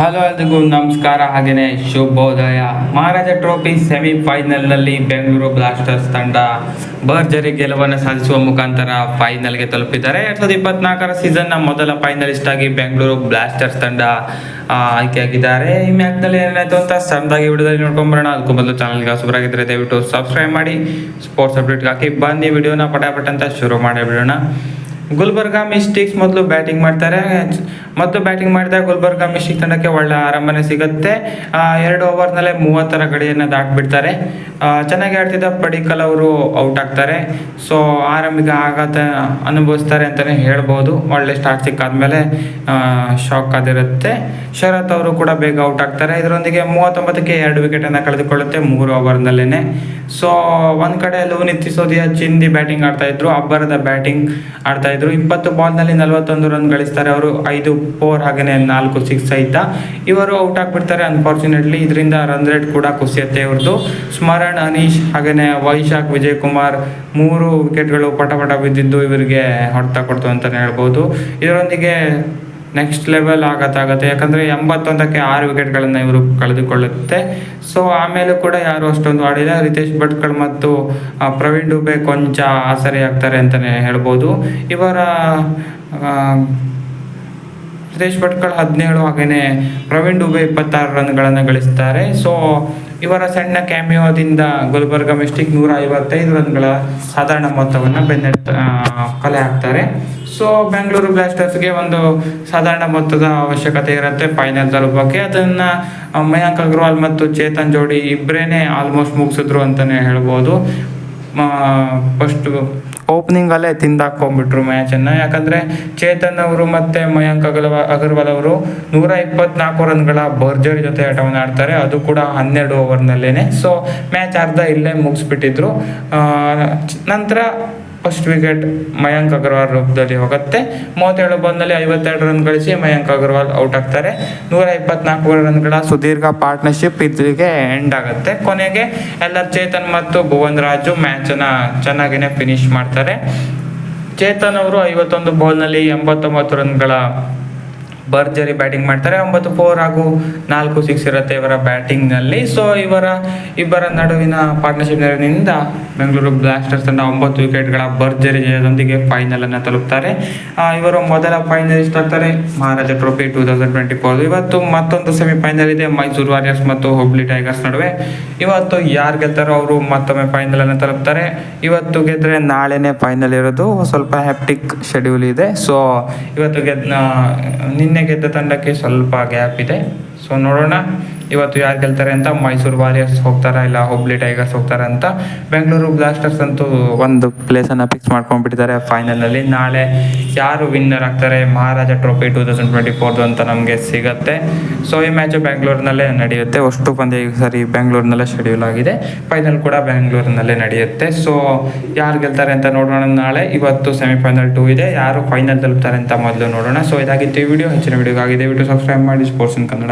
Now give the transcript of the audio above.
Hello ಎಲ್ರಿಗೂ ನಮಸ್ಕಾರ ಹಾಗೆಯೇ ಶುಭೋದಯ. ಮಹಾರಾಜ ಟ್ರೋಫಿ ಸೆಮಿ ಫೈನಲ್ನಲ್ಲಿ ಬೆಂಗಳೂರು ಬ್ಲಾಸ್ಟರ್ಸ್ ತಂಡ ಭರ್ಜರಿ ಗೆಲುವನ್ನು ಸಾಧಿಸುವ ಮುಖಾಂತರ ಫೈನಲ್ಗೆ ತಲುಪಿದ್ದಾರೆ. ಎರಡು ಸಾವಿರದ ಇಪ್ಪತ್ನಾಲ್ಕರ ಸೀಸನ್ನ ಮೊದಲ ಫೈನಲಿಸ್ಟ್ ಆಗಿ ಬೆಂಗಳೂರು ಬ್ಲಾಸ್ಟರ್ಸ್ ತಂಡ ಆಯ್ಕೆಯಾಗಿದ್ದಾರೆ. ಈ ಮ್ಯಾಚ್ನಲ್ಲಿ ಏನಾಯಿತು ಅಂತ ಸಣ್ಣದಾಗಿ ವಿಡಿಯೋದಲ್ಲಿ ನೋಡ್ಕೊಂಬರೋಣ. ಅದಕ್ಕೂ ಮೊದಲು ಚಾನಲ್ಗೆ ಹೊಸಬರಾಗಿದ್ದರೆ ದಯವಿಟ್ಟು ಸಬ್ಸ್ಕ್ರೈಬ್ ಮಾಡಿ, ಸ್ಪೋರ್ಟ್ಸ್ ಅಪ್ಡೇಟ್ಗೆ ಹಾಕಿ ಬನ್ನಿ. ವಿಡಿಯೋನ ಪಟಾಪಟ್ ಅಂತ ಶುರು ಮಾಡಿ ಬಿಡೋಣ ಗುಲ್ಬರ್ಗಾ ಮಿಸ್ಟಿಕ್ಸ್ ಮೊದಲು ಬ್ಯಾಟಿಂಗ್ ಮಾಡ್ತಾರೆ. ಮೊದಲು ಬ್ಯಾಟಿಂಗ್ ಮಾಡಿದಾಗ ಗುಲ್ಬರ್ಗಾ ಮಿಸ್ಟಿಕ್ ತಂಡಕ್ಕೆ ಒಳ್ಳೆ ಆರಂಭನೆ ಸಿಗುತ್ತೆ. ಎರಡು ಓವರ್ನಲ್ಲೇ ಮೂವತ್ತರ ಗಡಿಯನ್ನು ದಾಟಿಬಿಡ್ತಾರೆ. ಚೆನ್ನಾಗಿ ಆಡ್ತಿದ್ದ ಪಡಿಕಲ್ ಅವರು ಔಟ್ ಆಗ್ತಾರೆ. ಸೊ, ಆರಂಭಿಕ ಆಘಾತ ಅನುಭವಿಸ್ತಾರೆ ಅಂತಲೇ ಹೇಳ್ಬೋದು. ಒಳ್ಳೆ ಸ್ಟಾರ್ಟ್ ಸಿಕ್ಕಾದ್ಮೇಲೆ ಶಾಕ್ ಆಗಿರುತ್ತೆ ಶರತ್ ಅವರು ಕೂಡ ಬೇಗ ಔಟ್ ಆಗ್ತಾರೆ. ಇದರೊಂದಿಗೆ ಮೂವತ್ತೊಂಬತ್ತಕ್ಕೆ ಎರಡು ವಿಕೆಟನ್ನು ಕಳೆದುಕೊಳ್ಳುತ್ತೆ ಮೂರು ಓವರ್ನಲ್ಲೇ ಸೊ, ಒಂದು ಕಡೆ ಲೂನಿತ್ ಸಿಸೋದಿಯಾ ಚಿಂದಿ ಬ್ಯಾಟಿಂಗ್ ಆಡ್ತಾಯಿದ್ರು ಅಬ್ಬರದ ಬ್ಯಾಟಿಂಗ್ ಆಡ್ತಾ ಇದ್ರು. ಇಪ್ಪತ್ತು ಬಾಲ್ನಲ್ಲಿ ನಲವತ್ತೊಂದು ರನ್ ಗಳಿಸ್ತಾರೆ. ಅವರು ಐದು ಫೋರ್ ಹಾಗೆಯೇ ನಾಲ್ಕು ಸಿಕ್ಸ್ ಸಹಿತ. ಇವರು ಔಟ್ ಆಗಿಬಿಡ್ತಾರೆ. ಅನ್ಫಾರ್ಚುನೇಟ್ಲಿ ಇದರಿಂದ ರನ್ ರೇಟ್ ಕೂಡ ಕುಸಿಯುತ್ತೆ ಇವ್ರದ್ದು ಸ್ಮರಣ್, ಅನೀಶ್ ಹಾಗೆಯೇ ವೈಶಾಖ್ ವಿಜಯ್ ಕುಮಾರ್ ಮೂರು ವಿಕೆಟ್ಗಳು ಪಟ ಪಟ ಬಿದ್ದಿದ್ದು ಇವರಿಗೆ ಹೊಡೆತ ಕೊಡ್ತು ಅಂತಲೇ ಹೇಳ್ಬೋದು. ಇದರೊಂದಿಗೆ ನೆಕ್ಸ್ಟ್ ಲೆವೆಲ್ ಆಗತ್ತಾಗತ್ತೆ. ಯಾಕಂದರೆ ಎಂಬತ್ತೊಂದಕ್ಕೆ ಆರು ವಿಕೆಟ್ಗಳನ್ನು ಇವರು ಕಳೆದುಕೊಳ್ಳುತ್ತೆ. ಸೊ ಆಮೇಲೂ ಕೂಡ ಯಾರು ಅಷ್ಟೊಂದು ಆಡಿಲ್ಲ. ರಿತೇಶ್ ಭಟ್ಕಳ್ ಮತ್ತು ಪ್ರವೀಣ್ ಡುಬೆ ಕೊಂಚ ಆಸರೆ ಆಗ್ತಾರೆ ಅಂತಲೇ ಹೇಳ್ಬೋದು. ಇವರ ರಿತೇಶ್ ಭಟ್ಕಳ್ ಹದಿನೇಳು ಹಾಗೆಯೇ ಪ್ರವೀಣ್ ಡುಬೆ ಇಪ್ಪತ್ತಾರು ರನ್ಗಳನ್ನು ಗಳಿಸ್ತಾರೆ. ಸೊ ಇವರ ಸಣ್ಣ ಕ್ಯಾಮಿಯೋದಿಂದ ಗುಲ್ಬರ್ಗ ಮಿಸ್ಟಿಕ್ ನೂರ ಐವತ್ತೈದು ರನ್ಗಳ ಸಾಧಾರಣ ಮೊತ್ತವನ್ನು ಬೆನ್ನೆಟ್ಟ ಕಲೆ ಹಾಕ್ತಾರೆ. ಸೊ ಬೆಂಗಳೂರು ಬ್ಲಾಸ್ಟರ್ಸ್ಗೆ ಒಂದು ಸಾಧಾರಣ ಮೊತ್ತದ ಅವಶ್ಯಕತೆ ಇರುತ್ತೆ ಫೈನಲ್ ತಲುಪೋಕ್ಕೆ ಅದನ್ನು ಮಯಾಂಕ್ ಅಗ್ರವಾಲ್ ಮತ್ತು ಚೇತನ್ ಜೋಡಿ ಇಬ್ಬರೇನೆ ಆಲ್ಮೋಸ್ಟ್ ಮುಗಿಸಿದ್ರು ಅಂತಲೇ ಹೇಳ್ಬೋದು. ಫಸ್ಟ್ ಓಪನಿಂಗಲ್ಲೇ ತಿಂದಾಕೊಂಡ್ಬಿಟ್ರು ಮ್ಯಾಚನ್ನು ಯಾಕಂದರೆ ಚೇತನ್ ಅವರು ಮತ್ತು ಮಯಾಂಕ್ ಅಗರ್ವಾ ಅಗರ್ವಾಲ್ ಅವರು ನೂರ ಇಪ್ಪತ್ನಾಲ್ಕು ರನ್ಗಳ ಭರ್ಜರಿ ಜೊತೆ ಆಟವನ್ನು ಆಡ್ತಾರೆ. ಅದು ಕೂಡ ಹನ್ನೆರಡು ಓವರ್ನಲ್ಲೇ ಸೊ ಮ್ಯಾಚ್ ಅರ್ಧ ಇಲ್ಲೇ ಮುಗಿಸ್ಬಿಟ್ಟಿದ್ರು. ನಂತರ ಫಸ್ಟ್ ವಿಕೆಟ್ ಮಯಾಂಕ್ ಅಗರ್ವಾಲ್ ರೂಪದಲ್ಲಿ ಹೋಗುತ್ತೆ. ಮೂವತ್ತೇಳು ಬಂದಲ್ಲಿ ಐವತ್ತೆರಡು ರನ್ ಗಳಿಸಿ ಮಯಾಂಕ್ ಅಗರ್ವಾಲ್ ಔಟ್ ಆಗ್ತಾರೆ. ನೂರ ಇಪ್ಪತ್ನಾಲ್ಕು ರನ್ಗಳ ಸುದೀರ್ಘ ಪಾರ್ಟ್ನರ್ಶಿಪ್ ಇದ್ರಿಗೆ ಎಂಡ್ ಆಗುತ್ತೆ. ಕೊನೆಗೆ ಎಲ್ಲ ಚೇತನ್ ಮತ್ತು ಭುವನ್ ರಾಜು ಮ್ಯಾಚನ್ನು ಚೆನ್ನಾಗಿನೇ ಫಿನಿಶ್ ಮಾಡ್ತಾರೆ. ಚೇತನ್ ಅವರು ಐವತ್ತೊಂದು ಬಾಲ್ನಲ್ಲಿ ಎಂಬತ್ತೊಂಬತ್ತು ರನ್ಗಳ ಭರ್ಜರಿ ಬ್ಯಾಟಿಂಗ್ ಮಾಡ್ತಾರೆ. ಒಂಬತ್ತು ಫೋರ್ ಹಾಗೂ ನಾಲ್ಕು ಸಿಕ್ಸ್ ಇರುತ್ತೆ ಇವರ ಬ್ಯಾಟಿಂಗ್ನಲ್ಲಿ ಸೊ ಇವರ ಇಬ್ಬರ ನಡುವಿನ ಪಾರ್ಟ್ನರ್ಶಿಪ್ ನೆರವಿನಿಂದ ಬೆಂಗಳೂರು ಬ್ಲಾಸ್ಟರ್ಸ್ ತಂಡ ಒಂಬತ್ತು ವಿಕೆಟ್ಗಳ ಭರ್ಜರಿ ಜಯದೊಂದಿಗೆ ಫೈನಲ್ ಅನ್ನು ತಲುಪ್ತಾರೆ. ಇವರು ಮೊದಲ ಫೈನಲಿಸ್ಟ್ ಆಗ್ತಾರೆ Maharaja trophy two thousand twenty four ಇವತ್ತು ಮತ್ತೊಂದು ಸೆಮಿಫೈನಲ್ ಇದೆ. ಮೈಸೂರು ವಾರಿಯರ್ಸ್ ಮತ್ತು ಹುಬ್ಳಿ ಟೈಗರ್ಸ್ ನಡುವೆ. ಇವತ್ತು ಯಾರು ಗೆಲ್ತಾರೋ ಅವರು ಮತ್ತೊಮ್ಮೆ ಫೈನಲನ್ನು ತಲುಪ್ತಾರೆ. ಇವತ್ತು ಗೆದ್ದರೆ ನಾಳೆನೇ ಫೈನಲ್ ಇರೋದು. ಸ್ವಲ್ಪ ಹ್ಯಾಪ್ಟಿಕ್ ಶೆಡ್ಯೂಲ್ ಇದೆ. ಸೊ ಇವತ್ತು ಗೆದ್ದ ನಿನ್ನೆ ಗೆದ್ದ ತಂಡಕ್ಕೆ ಸ್ವಲ್ಪ ಗ್ಯಾಪ್ ಇದೆ. ಸೊ ನೋಡೋಣ. ಇವತ್ತು ಯಾರು ಗೆಲ್ತಾರೆ ಅಂತ? ಮೈಸೂರು ವಾರಿಯರ್ಸ್ ಹೋಗ್ತಾರಾ ಇಲ್ಲ ಹುಬ್ಳಿ ಟೈಗರ್ಸ್ ಹೋಗ್ತಾರಾ ಅಂತ? ಬೆಂಗಳೂರು ಬ್ಲಾಸ್ಟರ್ಸ್ ಅಂತೂ ಒಂದು ಪ್ಲೇಸನ್ನು ಫಿಕ್ಸ್ ಮಾಡ್ಕೊಂಡ್ಬಿಟ್ಟಿದ್ದಾರೆ ಫೈನಲಲ್ಲಿ ನಾಳೆ ಯಾರು ವಿನ್ನರ್ ಆಗ್ತಾರೆ? Maharaja trophy two thousand twenty ಫೋರ್ದು ಅಂತ ನಮಗೆ ಸಿಗುತ್ತೆ. ಸೊ ಈ ಮ್ಯಾಚು ಬೆಂಗಳೂರಿನಲ್ಲೇ ನಡೆಯುತ್ತೆ. ಅಷ್ಟು ಪಂದ್ಯ ಈ ಸರಿ ಬೆಂಗಳೂರಿನಲ್ಲೇ ಶೆಡ್ಯೂಲ್ ಆಗಿದೆ. ಫೈನಲ್ ಕೂಡ ಬೆಂಗಳೂರಿನಲ್ಲೇ ನಡೆಯುತ್ತೆ. ಸೊ ಯಾರು ಗೆಲ್ತಾರೆ ಅಂತ ನೋಡೋಣ ನಾಳೆ. ಇವತ್ತು ಸೆಮಿಫೈನಲ್ ಟೂ ಇದೆ. ಯಾರು ಫೈನಲ್ ತಲುಪ್ತಾರೆ ಅಂತ ಮೊದಲು ನೋಡೋಣ. ಸೊ ಇದಾಗಿತ್ತು ಈ ವಿಡಿಯೋ ಹೆಚ್ಚಿನ ಆಗಿದೆ ವಿಡಿಯೋ ಸಬ್ಸ್ಕ್ರೈಬ್ ಮಾಡಿ. Sports in Kannada